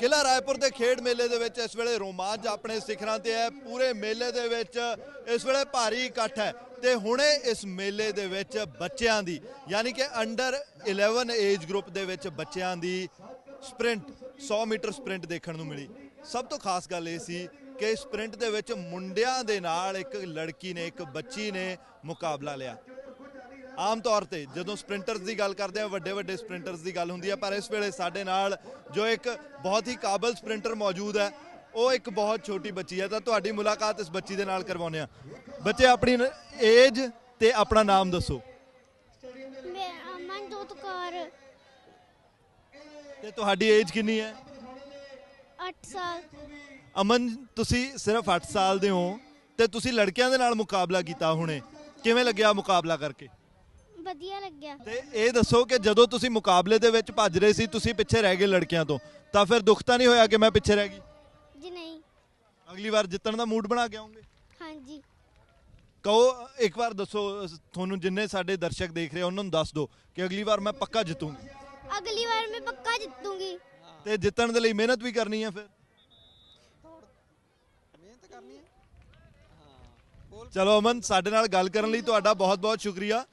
ਕਿਲਾ ਰਾਏਪੁਰ ਦੇ ਖੇਡ ਮੇਲੇ ਦੇ ਵਿੱਚ ਇਸ ਵੇਲੇ ਰੋਮਾਂਚ ਆਪਣੇ ਸਿਖਰਾਂ ਤੇ ਹੈ, ਪੂਰੇ ਮੇਲੇ ਦੇ ਵਿੱਚ ਇਸ ਵੇਲੇ ਭਾਰੀ ਇਕੱਠ ਹੈ ਤੇ ਹੁਣੇ ਇਸ ਮੇਲੇ ਦੇ ਵਿੱਚ ਬੱਚਿਆਂ ਦੀ, ਯਾਨੀ ਕਿ ਅੰਡਰ 11 ਏਜ ਗਰੁੱਪ ਦੇ ਵਿੱਚ ਬੱਚਿਆਂ ਦੀ ਸਪ੍ਰਿੰਟ 100 ਮੀਟਰ ਸਪ੍ਰਿੰਟ ਦੇਖਣ ਨੂੰ ਮਿਲੀ। ਸਭ ਤੋਂ ਖਾਸ ਗੱਲ ਇਹ ਸੀ ਕਿ ਸਪ੍ਰਿੰਟ ਦੇ ਵਿੱਚ ਮੁੰਡਿਆਂ ਦੇ ਨਾਲ ਇੱਕ ਲੜਕੀ ਨੇ, ਇੱਕ ਬੱਚੀ ਨੇ ਮੁਕਾਬਲਾ ਲਿਆ। ਆਮ ਤੌਰ ਤੇ ਜਦੋਂ ਸਪ੍ਰਿੰਟਰਸ ਦੀ ਗੱਲ ਕਰਦੇ ਆ ਵੱਡੇ ਵੱਡੇ ਸਪ੍ਰਿੰਟਰਸ ਦੀ ਗੱਲ ਹੁੰਦੀ ਹੈ ਪਰ ਇਸ ਵੇਲੇ ਸਾਡੇ ਨਾਲ ਜੋ ਇੱਕ ਬਹੁਤ ਹੀ ਕਾਬਲ ਸਪ੍ਰਿੰਟਰ ਮੌਜੂਦ ਹੈ ਉਹ ਇੱਕ ਬਹੁਤ ਛੋਟੀ ਬੱਚੀ ਹੈ। ਤਾਂ ਤੁਹਾਡੀ ਮੁਲਾਕਾਤ ਇਸ ਬੱਚੀ ਦੇ ਨਾਲ ਕਰਵਾਉਂਦੇ ਆ। ਬੱਚੇ ਆਪਣੀ ਏਜ ਤੇ ਆਪਣਾ ਨਾਮ ਦੱਸੋ। ਮੈਂ ਅਮਨਜੋਤ ਕੌਰ। ਤੇ ਤੁਹਾਡੀ ਏਜ ਕਿੰਨੀ ਹੈ? 8 ਸਾਲ। ਅਮਨ ਤੁਸੀਂ ਸਿਰਫ 8 ਸਾਲ ਦੇ ਹੋ ਤੇ ਤੁਸੀਂ ਲੜਕਿਆਂ ਦੇ ਨਾਲ ਮੁਕਾਬਲਾ ਕੀਤਾ ਹੁਣੇ। ਕਿਵੇਂ ਲੱਗਿਆ ਮੁਕਾਬਲਾ ਕਰਕੇ? ਵਧੀਆ ਲੱਗਿਆ। ਤੇ ਇਹ ਦੱਸੋ ਕਿ ਜਦੋਂ ਤੁਸੀਂ ਮੁਕਾਬਲੇ ਦੇ ਵਿੱਚ ਭੱਜ ਰਹੇ ਸੀ ਤੁਸੀਂ ਪਿੱਛੇ ਰਹਿ ਗਏ ਲੜਕਿਆਂ ਤੋਂ। ਤਾਂ ਫਿਰ ਦੁੱਖ ਤਾਂ ਨਹੀਂ ਹੋਇਆ ਕਿ ਮੈਂ ਪਿੱਛੇ ਰਹਿ ਗਈ? ਜੀ ਨਹੀਂ। ਅਗਲੀ ਵਾਰ ਜਿੱਤਣ ਦਾ ਮੂਡ ਬਣਾ ਕੇ ਆਉਂਗੇ? ਹਾਂਜੀ। ਕਹੋ ਇੱਕ ਵਾਰ ਦੱਸੋ ਤੁਹਾਨੂੰ ਜਿੰਨੇ ਸਾਡੇ ਦਰਸ਼ਕ ਦੇਖ ਰਹੇ ਉਹਨਾਂ ਨੂੰ ਦੱਸ ਦਿਓ ਕਿ ਅਗਲੀ ਵਾਰ ਮੈਂ ਪੱਕਾ ਜਿੱਤੂੰਗੀ। ਅਗਲੀ ਵਾਰ ਮੈਂ ਪੱਕਾ ਜਿੱਤੂੰਗੀ। ਤੇ ਜਿੱਤਣ ਦੇ ਲਈ ਮਿਹਨਤ ਵੀ ਕਰਨੀ ਹੈ ਫਿਰ? ਮਿਹਨਤ ਕਰਨੀ ਹੈ ਹਾਂ। ਬੋਲ ਚਲੋ ਅਮਨ ਸਾਡੇ ਨਾਲ ਗੱਲ ਕਰਨ ਲਈ ਤੁਹਾਡਾ ਬਹੁਤ-ਬਹੁਤ ਸ਼ੁਕਰੀਆ।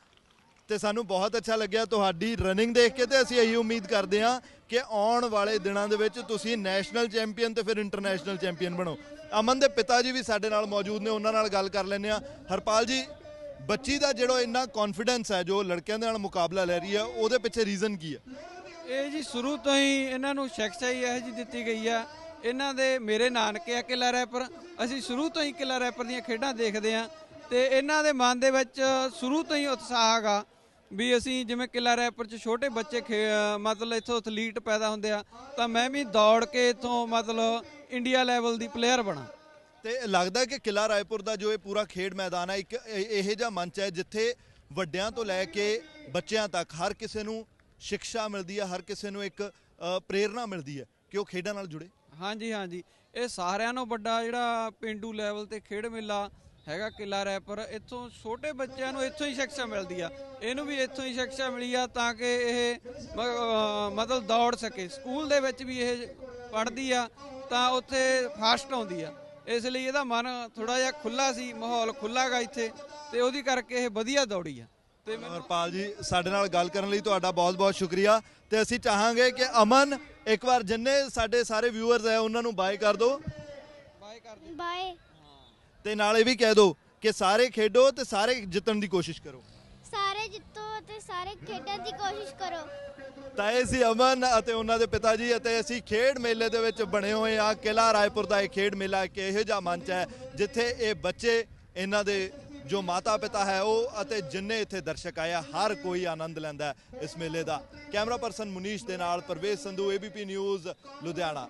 ਤੇ ਸਾਨੂੰ ਬਹੁਤ ਅੱਛਾ ਲੱਗਿਆ ਤੁਹਾਡੀ ਰਨਿੰਗ ਦੇਖ ਕੇ ਤੇ ਅਸੀਂ ਇਹੀ ਉਮੀਦ ਕਰਦੇ ਹਾਂ ਕਿ ਆਉਣ ਵਾਲੇ ਦਿਨਾਂ ਦੇ ਵਿੱਚ ਤੁਸੀਂ ਨੈਸ਼ਨਲ ਚੈਂਪੀਅਨ ਤੇ ਫਿਰ ਇੰਟਰਨੈਸ਼ਨਲ ਚੈਂਪੀਅਨ ਬਣੋ। ਅਮਨ ਦੇ ਪਿਤਾ ਜੀ ਵੀ ਸਾਡੇ ਨਾਲ ਮੌਜੂਦ ਨੇ, ਉਹਨਾਂ ਨਾਲ ਗੱਲ ਕਰ ਲੈਂਦੇ ਆ ਹਰਪਾਲ ਜੀ, ਬੱਚੀ ਦਾ ਜਿਹੜਾ ਇੰਨਾ ਕੌਨਫੀਡੈਂਸ ਹੈ, ਜੋ ਲੜਕਿਆਂ ਦੇ ਨਾਲ ਮੁਕਾਬਲਾ ਲੈ ਰਹੀ ਹੈ, ਉਹਦੇ ਪਿੱਛੇ ਰੀਜ਼ਨ ਕੀ ਹੈ? ਇਹ ਜੀ ਸ਼ੁਰੂ ਤੋਂ ਹੀ ਇਹਨਾਂ ਨੂੰ ਸਿੱਖਿਆ ਹੀ ਇਹੋ ਜੀ ਦਿੱਤੀ ਗਈ ਆ। ਇਹਨਾਂ ਦੇ ਮੇਰੇ ਨਾਨਕੇ ਆ ਕਿਲਾ ਰੈਪਰ ਅਸੀਂ ਸ਼ੁਰੂ ਤੋਂ ਹੀ ਕਿਲਾ ਰੈਪਰ ਦੀਆਂ ਖੇਡਾਂ ਦੇਖਦੇ ਆ ਤੇ ਇਹਨਾਂ ਦੇ ਮਨ ਦੇ ਵਿੱਚ ਸ਼ੁਰੂ ਤੋਂ ਹੀ ਉਤਸ਼ਾਹ ਹੈਗਾ ਵੀ ਅਸੀਂ ਜਿਵੇਂ ਕਿਲਾ ਰੈਪਰ ਚ ਛੋਟੇ ਬੱਚੇ ਮਤਲਬ ਇੱਥੋਂ ਐਥਲੀਟ ਪੈਦਾ ਹੁੰਦੇ ਆ ਤਾਂ ਮੈਂ ਵੀ ਦੌੜ ਕੇ ਇੱਥੋਂ ਮਤਲਬ ਇੰਡੀਆ ਲੈਵਲ ਦੀ ਪਲੇਅਰ ਬਣਾ। ਤੇ ਲੱਗਦਾ ਕਿ ਕਿਲਾ ਰਾਏਪੁਰ ਦਾ ਜੋ ਇਹ ਪੂਰਾ ਖੇਡ ਮੈਦਾਨ ਹੈ ਇੱਕ ਇਹ- ਜਿਹਾ ਮੰਚ ਹੈ ਜਿੱਥੇ ਵੱਡਿਆਂ ਤੋਂ ਲੈ ਕੇ ਬੱਚਿਆਂ ਤੱਕ ਹਰ ਕਿਸੇ ਨੂੰ ਸਿੱਖਿਆ ਮਿਲਦੀ ਹੈ ਹਰ ਕਿਸੇ ਨੂੰ ਇੱਕ ਪ੍ਰੇਰਣਾ ਮਿਲਦੀ ਹੈ ਕਿ ਉਹ ਖੇਡਾਂ ਨਾਲ ਜੁੜੇ। ਹਾਂਜੀ ਹਾਂਜੀ। ਇਹ ਸਾਰਿਆਂ ਨੂੰ ਵੱਡਾ ਜਿਹੜਾ ਪਿੰਡੂ ਲੈਵਲ ਤੇ ਖੇਡ ਮੇਲਾ ਹੈਗਾ ਕਿਲਾ ਰੈਪਰ ਇੱਥੋਂ ਛੋਟੇ ਬੱਚਿਆਂ ਨੂੰ ਇੱਥੋਂ ਹੀ ਸਿੱਖਿਆ ਮਿਲਦੀ ਆ। ਇਹਨੂੰ ਵੀ ਇੱਥੋਂ ਹੀ ਸਿੱਖਿਆ ਮਿਲੀ ਆ ਤਾਂ ਕਿ ਇਹ ਮਤਲਬ ਦੌੜ ਸਕੇ। ਸਕੂਲ ਦੇ ਵਿੱਚ ਵੀ ਇਹ ਪੜ੍ਹਦੀ ਆ ਤਾਂ ਉੱਥੇ ਫਾਸਟ ਆਉਂਦੀ ਆ। ਇਸ ਲਈ ਇਹਦਾ ਮਨ ਥੋੜਾ ਜਿਹਾ ਖੁੱਲਾ ਸੀ ਮਾਹੌਲ ਖੁੱਲਾਗਾ ਇੱਥੇ ਤੇ ਉਹਦੀ ਕਰਕੇ ਇਹ ਵਧੀਆ ਦੌੜੀ ਆ। ਤੇ ਹਰਪਾਲ ਜੀ ਸਾਡੇ ਨਾਲ ਗੱਲ ਕਰਨ ਲਈ ਤੁਹਾਡਾ ਬਹੁਤ-ਬਹੁਤ ਸ਼ੁਕਰੀਆ। ਤੇ ਅਸੀਂ ਚਾਹਾਂਗੇ ਕਿ ਅਮਨ ਇੱਕ ਵਾਰ ਜਿੰਨੇ ਸਾਡੇ ਸਾਰੇ ਵਿਊਅਰਸ ਹੈ ਉਹਨਾਂ ਨੂੰ ਬਾਏ ਕਰ ਦਿਓ। ਬਾਏ ਕਰ ਦਿਓ। ਬਾਏ ਤੇ ਨਾਲ ਇਹ ਵੀ ਕਹਿ ਦਿਓ ਕਿ ਸਾਰੇ ਖੇਡੋ ਤੇ ਸਾਰੇ ਜਿੱਤਣ ਦੀ ਕੋਸ਼ਿਸ਼ ਕਰੋ। ਸਾਰੇ ਜਿੱਤੋ ਅਤੇ ਸਾਰੇ ਖੇਡਣ ਦੀ ਕੋਸ਼ਿਸ਼ ਕਰੋ। ਤਾਂ ਇਹ ਸੀ ਅਮਨ ਅਤੇ ਉਹਨਾਂ ਦੇ ਪਿਤਾ ਜੀ ਅਤੇ ਅਸੀਂ ਖੇਡ ਮੇਲੇ ਦੇ ਵਿੱਚ ਬਣੇ ਹੋਏ ਆ ਕਿਲਾ ਰਾਏਪੁਰ ਦਾ ਇਹ ਖੇਡ ਮੇਲਾ ਇੱਕ ਇਹੋ ਜਿਹਾ ਮੰਚ ਹੈ ਜਿੱਥੇ ਇਹ ਬੱਚੇ ਇਹਨਾਂ ਦੇ ਜੋ ਮਾਤਾ ਪਿਤਾ ਹੈ ਉਹ ਅਤੇ ਜਿੰਨੇ ਇੱਥੇ ਦਰਸ਼ਕ ਆਏ ਆ ਹਰ ਕੋਈ ਆਨੰਦ ਲੈਂਦਾ ਇਸ ਮੇਲੇ ਦਾ। ਕੈਮਰਾ ਪਰਸਨ ਮੁਨੀਸ਼ ਦੇ ਨਾਲ ਪ੍ਰਵੇਸ਼ ਸੰਧੂ ਏਬੀਪੀ ਨਿਊਜ਼ ਲੁਧਿਆਣਾ।